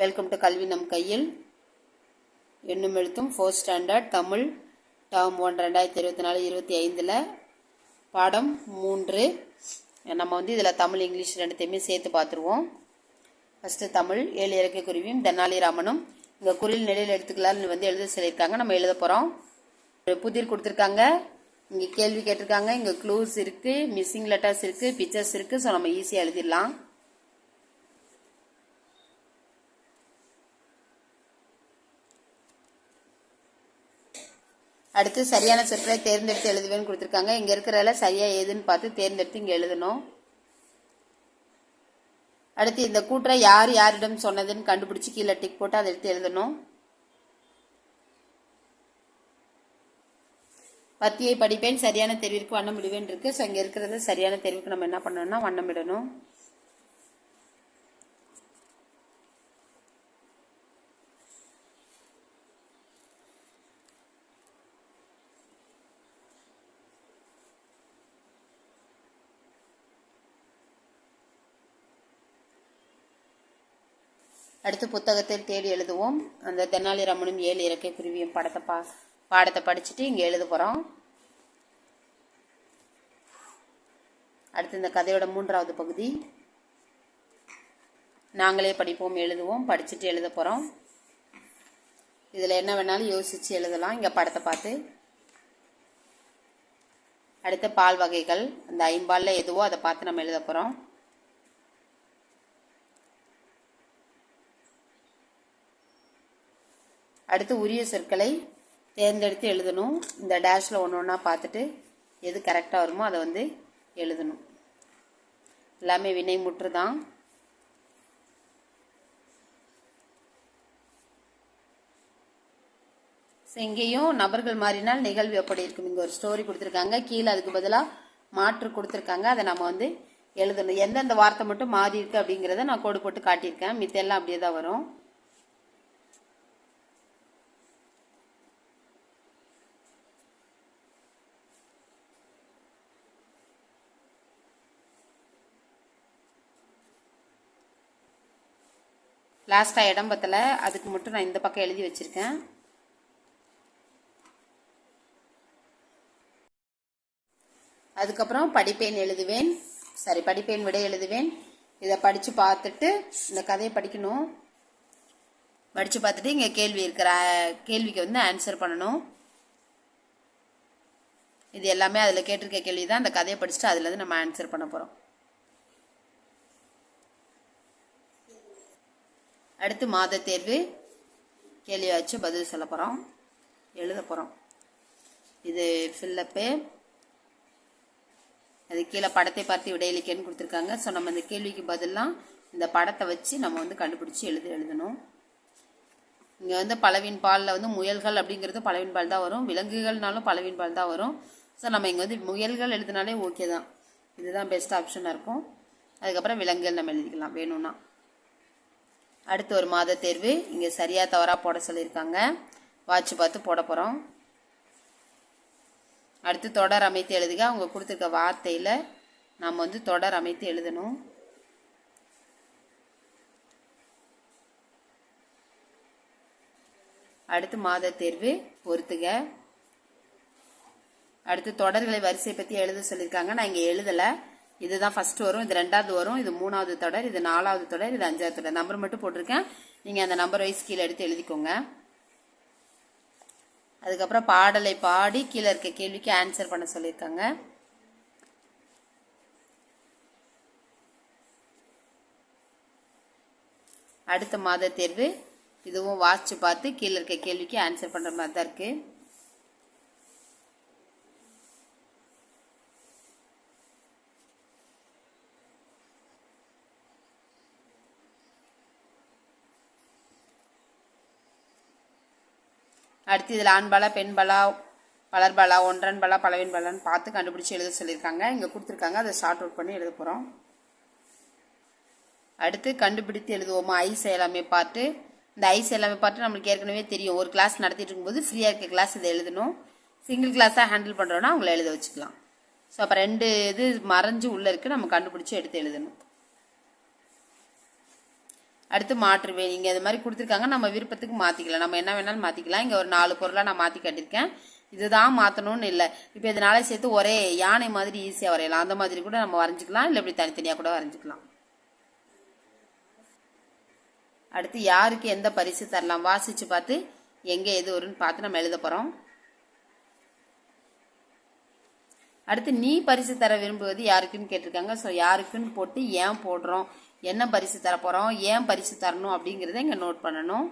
Welcome to கல்வி நம் கையில் என்னும் எழுத்தும் fourth standard Tamil term one ரெண்டாயிரத்தி இருபத்தி நாலு இருபத்தி ஐந்தில். பாடம் மூன்று. நம்ம வந்து இதில் தமிழ் இங்கிலீஷ் ரெண்டுத்தையுமே சேர்த்து பார்த்துருவோம். ஃபஸ்ட்டு தமிழ் ஏழு இறக்கை குருவியும் தென்னாலிராமனும் இங்கே குரில் நிலையில் எடுத்துக்கலாம்னு வந்து எழுத சொல்லியிருக்காங்க. நம்ம எழுத போகிறோம் ஒரு புதிர் கொடுத்துருக்காங்க. இங்கே கேள்வி கேட்டிருக்காங்க. இங்கே க்ளூஸ் இருக்குது மிஸ்ஸிங் லெட்டர்ஸ் இருக்குது பிக்சர்ஸ் இருக்குது ஸோ நம்ம ஈஸியாக எழுதிடலாம். அடுத்து சரியான சொற்களை தேர்ந்தெடுத்து எழுதுவேன்னு கொடுத்துருக்காங்க. இங்கே இருக்கிறதால சரியாக ஏதுன்னு பார்த்து தேர்ந்தெடுத்து இங்கே எழுதணும். அடுத்து இந்த கூற்றை யார் யாரிடம் சொன்னதுன்னு கண்டுபிடிச்சி கீழே டிக் போட்டு அதை எடுத்து எழுதணும். பத்தியை படிப்பேன் சரியான தெரிவிற்கு வண்ணம் இடுவேன் இருக்கு. ஸோ இங்கே இருக்கிறத சரியான தெரிவுக்கு நம்ம என்ன பண்ணணும்னா வண்ணம் இடணும். அடுத்து புத்தகத்தில் தேடி எழுதுவோம். அந்த தெனாலிராமனும் ஏழு இறக்கை குருவியும் படத்தை பா பாடத்தை படிச்சுட்டு இங்கே எழுத போகிறோம் அடுத்து இந்த கதையோட மூன்றாவது பகுதி. நாங்களே படிப்போம் எழுதுவோம் படிச்சுட்டு எழுத போகிறோம் இதில் என்ன வேணாலும் யோசித்து எழுதலாம். இங்கே படத்தை பார்த்து. அடுத்து பால் வகைகள். அந்த ஐம்பாலில் எதுவோ அதை பார்த்து நம்ம எழுத போகிறோம் அடுத்து உரிய சொற்களை தேர்ந்தெடுத்து எழுதணும். இந்த டேஷில் ஒன்று ஒன்றா பார்த்துட்டு எது கரெக்டாக வருமோ அதை வந்து எழுதணும். எல்லாமே வினை முற்று தான். எங்கேயும் இங்கேயும் நபர்கள் மாறினால் நிகழ்வு எப்படி இருக்கும்? இங்கே ஒரு ஸ்டோரி கொடுத்துருக்காங்க. கீழே அதுக்கு பதிலாக மாற்று கொடுத்துருக்காங்க. அதை நம்ம வந்து எழுதணும். எந்தெந்த வார்த்தை மட்டும் மாறி இருக்கு அப்படிங்கிறத நான் கோடு போட்டு காட்டியிருக்கேன். மித்தெல்லாம் அப்படியே தான் வரும். லாஸ்ட்டாக இடம் பத்தல. அதுக்கு மட்டும் நான் இந்த பக்கம் எழுதி வச்சுருக்கேன். அதுக்கப்புறம் படிப்பேன் எழுதுவேன். சாரி படிப்பேன் விட எழுதுவேன். இதை படித்து பார்த்துட்டு இந்த கதையை படிக்கணும். படித்து பார்த்துட்டு இங்கே கேள்வி இருக்கிற கேள்விக்கு வந்து ஆன்சர் பண்ணணும். இது எல்லாமே அதில் கேட்டிருக்க கேள்வி தான் அந்த கதையை படிச்சுட்டு அதுலேருந்து நம்ம ஆன்சர் பண்ண போகிறோம் அடுத்து மாத தேர்வு கேள்வி வச்சு பதில் சொல்ல போகிறோம் எழுத போகிறோம் இது ஃபில்லப்பு அது கீழே படத்தை பார்த்து விடையளிக்கன்னு கொடுத்துருக்காங்க. ஸோ நம்ம இந்த கேள்விக்கு பதிலாக இந்த படத்தை வச்சு நம்ம வந்து கண்டுபிடிச்சி எழுதி எழுதணும். இங்கே வந்து பலவின் பாலில் வந்து முயல்கள் அப்படிங்கிறது பலவின் பால் தான் வரும். விலங்குகள்னாலும் பலவின் பால் தான் வரும். ஸோ நம்ம இங்கே வந்து முயல்கள் எழுதினாலே ஓகே தான். இதுதான் பெஸ்ட் ஆப்ஷனாக இருக்கும். அதுக்கப்புறம் விலங்குகள் நம்ம எழுதிக்கலாம். வேணும்னா. அடுத்து ஒரு மாத தேர்வு இங்கே சரியாக தவறாக போட சொல்லியிருக்காங்க. வாட்ச் பார்த்து போட போகிறோம் அடுத்து தொடர் அமைத்து எழுதுக. அவங்க கொடுத்துருக்க வார்த்தையில் நம்ம வந்து தொடர் அமைத்து எழுதணும். அடுத்து மாத தேர்வு பொறுத்துக. அடுத்து தொடர்களை வரிசை பற்றி எழுத சொல்லியிருக்காங்க. நான் இங்கே எழுதலை. இதுதான் ஃபர்ஸ்ட் வரும் இது ரெண்டாவது வரும் இது மூணாவது தொடர் இது நாலாவது தொடர் இது அஞ்சாவது தொடர். நம்பர் மட்டும் போட்டிருக்கேன். நீங்கள் அந்த நம்பர் வைஸ் கீழே எடுத்து எழுதிக்கோங்க. அதுக்கப்புறம் பாடலை பாடி கீழே இருக்க கேள்விக்கு ஆன்சர் பண்ண சொல்லியிருக்காங்க. அடுத்த மாத தேர்வு. இதுவும் வாட்ச் பார்த்து கீழே இருக்க கேள்விக்கு ஆன்சர் பண்ணுற மாதிரி தான் இருக்குது அடுத்து இதில் ஆண்பாலா பெண்பாலா பலர்பாலா ஒன்றன் பாலா பலவின் பாலான்னு பார்த்து கண்டுபிடிச்சி எழுத சொல்லியிருக்காங்க. இங்கே கொடுத்துருக்காங்க. அதை ஷார்ட் அவுட் பண்ணி எழுத போகிறோம். அடுத்து கண்டுபிடித்து எழுதுவோமா? ஐஸ் எல்லாமே பார்த்து இந்த ஐஸ் எல்லாமே பார்த்து நம்மளுக்கு ஏற்கனவே தெரியும். ஒரு கிளாஸ் நடத்திட்டு இருக்கும்போது ஃப்ரீயாக இருக்க கிளாஸ் இதை எழுதணும். சிங்கிள் கிளாஸாக ஹேண்டில் பண்ணுறோன்னா அவங்கள எழுத வச்சுக்கலாம். ஸோ அப்போ ரெண்டு இது மறைஞ்சு உள்ளே இருக்குது நம்ம கண்டுபிடிச்சி எடுத்து எழுதணும். அடுத்து மாற்றுவே இங்கே இது மாதிரி கொடுத்துருக்காங்க. நம்ம விருப்பத்துக்கு மாற்றிக்கலாம் நம்ம என்ன வேணாலும் மாற்றிக்கலாம் இங்கே ஒரு நாலு பொருளாக நான் மாற்றி கட்டியிருக்கேன். இதுதான் மாற்றணும்னு இல்லை. இப்போ இதனால சேர்த்து ஒரே யானை மாதிரி ஈஸியாக வரையலாம். அந்த மாதிரி கூட நம்ம வரைஞ்சிக்கலாம். இல்லை இப்படி தனித்தனியாக கூட வரைஞ்சிக்கலாம். அடுத்து யாருக்கு எந்த பரிசு தரலாம்? வாசித்து பார்த்து எங்கே எது வரும்னு பார்த்து நம்ம எழுத போகிறோம் அடுத்து நீ பரிசு தர விரும்புவது யாருக்குன்னு கேட்டிருக்காங்க. ஸோ யாருக்குன்னு போட்டு ஏன் போடுறோம்? என்ன பரிசு தரப்போகிறோம் ஏன் பரிசு தரணும் அப்படிங்கிறத இங்கே நோட் பண்ணணும்.